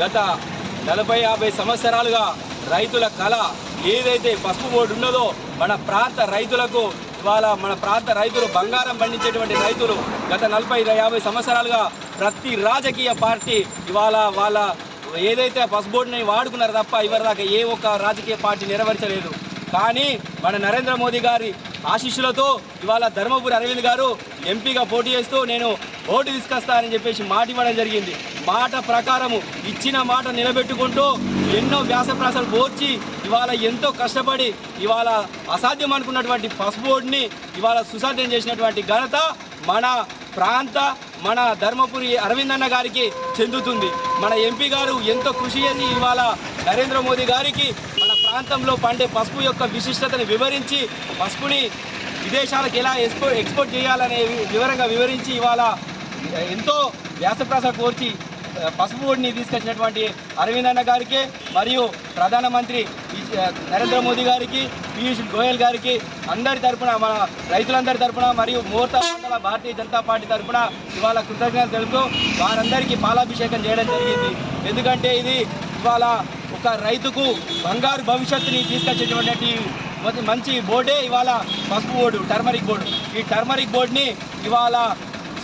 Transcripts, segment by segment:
గత నలభై యాభై సంవత్సరాలుగా రైతుల కళ ఏదైతే పసుపు బోర్డు ఉన్నదో మన ప్రాంత రైతులకు ఇవాళ మన ప్రాంత రైతులు బంగారం పండించేటువంటి రైతులు గత నలభై యాభై సంవత్సరాలుగా ప్రతి రాజకీయ పార్టీ ఇవాళ వాళ్ళ ఏదైతే బస్ బోర్డుని వాడుకున్నారో తప్ప ఇవరిదాకా ఏ ఒక్క రాజకీయ పార్టీ నెరవేర్చలేదు. కానీ మన నరేంద్ర మోదీ గారి ఆశీస్సులతో ఇవాళ ధర్మపురి అరవింద్ గారు ఎంపీగా పోటీ చేస్తూ నేను ఓటు తీసుకొస్తానని చెప్పేసి మాట ఇవ్వడం జరిగింది. మాట ప్రకారము ఇచ్చిన మాట నిలబెట్టుకుంటూ ఎన్నో వ్యాసప్రాసాలు పోర్చి ఇవాళ ఎంతో కష్టపడి ఇవాళ అసాధ్యం అనుకున్నటువంటి పసుపు ఇవాళ సుసాధ్యం చేసినటువంటి ఘనత మన ప్రాంత మన ధర్మపురి అరవిందన్న గారికి చెందుతుంది. మన ఎంపీ గారు ఎంతో కృషి చేసి ఇవాళ నరేంద్ర మోదీ గారికి మన ప్రాంతంలో పండే పసుపు యొక్క విశిష్టతను వివరించి పసుపుని విదేశాలకు ఎలా ఎక్స్పో ఎక్స్పోర్ట్ చేయాలనే వివరంగా వివరించి ఇవాళ ఎంతో వ్యాసప్రాస కోర్చి పసుపు బోర్డుని తీసుకొచ్చినటువంటి అరవింద్ అన్న గారికి మరియు ప్రధానమంత్రి నరేంద్ర మోదీ గారికి పీయూష్ గోయల్ గారికి అందరి తరఫున మన రైతులందరి తరపున మరియు ముహూర్త మండల భారతీయ జనతా పార్టీ తరఫున ఇవాళ కృతజ్ఞతలు తెలుపుతూ వారందరికీ పాలాభిషేకం చేయడం జరిగింది. ఎందుకంటే ఇది ఇవాళ ఒక రైతుకు బంగారు భవిష్యత్తుని తీసుకొచ్చేటువంటి మంచి బోర్డే ఇవాళ పసుపు బోర్డు టర్మరిక్ బోర్డు. ఈ టర్మరిక్ బోర్డుని ఇవాళ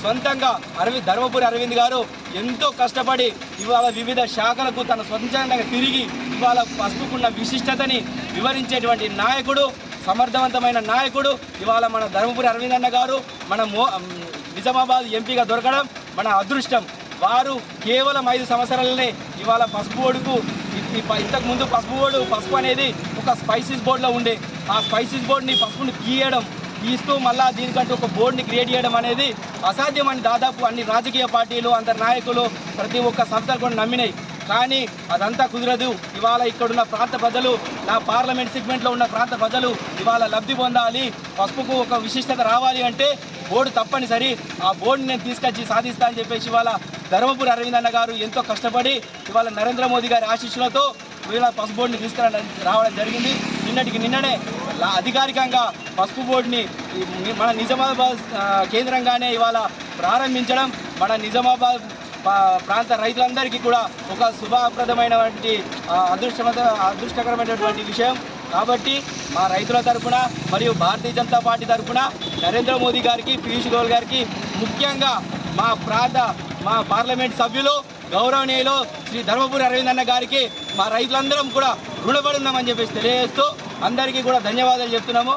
సొంతంగా అరవింద్ ధర్మపురి అరవింద్ గారు ఎంతో కష్టపడి ఇవాళ వివిధ శాఖలకు తన సొంతంగా తిరిగి ఇవాళ పసుపుకున్న విశిష్టతని వివరించేటువంటి నాయకుడు సమర్థవంతమైన నాయకుడు ఇవాళ మన ధర్మపురి అరవింద్ అన్న గారు. మన మో నిజామాబాద్ ఎంపీగా దొరకడం మన అదృష్టం. వారు కేవలం ఐదు సంవత్సరాలనే ఇవాళ పసుపు ఓడుకు ఇంతకు ముందు పసుపు ఓడు పసుపు అనేది ఒక స్పైసీస్ బోర్డులో ఉండే. ఆ స్పైసీస్ బోర్డుని పసుపుని తీయడం ఇస్తూ మళ్ళా దీనికంటూ ఒక బోర్డుని క్రియేట్ చేయడం అనేది అసాధ్యమని దాదాపు అన్ని రాజకీయ పార్టీలు అందరి నాయకులు ప్రతి ఒక్క సంస్థలు కూడా నమ్మినాయి. కానీ అదంతా కుదరదు. ఇవాళ ఇక్కడున్న ప్రాంత ప్రజలు నా పార్లమెంట్ సెగ్మెంట్లో ఉన్న ప్రాంత ప్రజలు ఇవాళ లబ్ధి పొందాలి పసుపుకు ఒక విశిష్టత రావాలి అంటే బోర్డు తప్పనిసరి. ఆ బోర్డుని నేను తీసుకొచ్చి సాధిస్తా అని చెప్పేసి ఇవాళ ధర్మపురి అరవింద్ అన్న గారు ఎంతో కష్టపడి ఇవాళ నరేంద్ర మోదీ గారి ఆశీస్సులతో ఇవాళ పసుపు బోర్డుని తీసుకురావడం రావడం జరిగింది. నిన్నటికి నిన్ననే అధికారికంగా పసుపు బోర్డుని మన నిజామాబాద్ కేంద్రంగానే ఇవాళ ప్రారంభించడం. మన నిజామాబాద్ ప్రాంత రైతులందరికీ కూడా ఒక శుభప్రదమైనటువంటి అదృష్టవంత అదృష్టకరమైనటువంటి విషయం. కాబట్టి మా రైతుల తరఫున మరియు భారతీయ జనతా పార్టీ తరపున నరేంద్ర మోదీ గారికి పీయూష్ గోయల్ గారికి ముఖ్యంగా మా ప్రాంత మా పార్లమెంట్ సభ్యులు గౌరవనీయులు శ్రీ ధర్మపురి అరవింద్ అన్న గారికి మా రైతులందరం కూడా రుణపడి ఉన్నామని చెప్పేసి తెలియజేస్తూ అందరికీ కూడా ధన్యవాదాలు చెప్తున్నాము.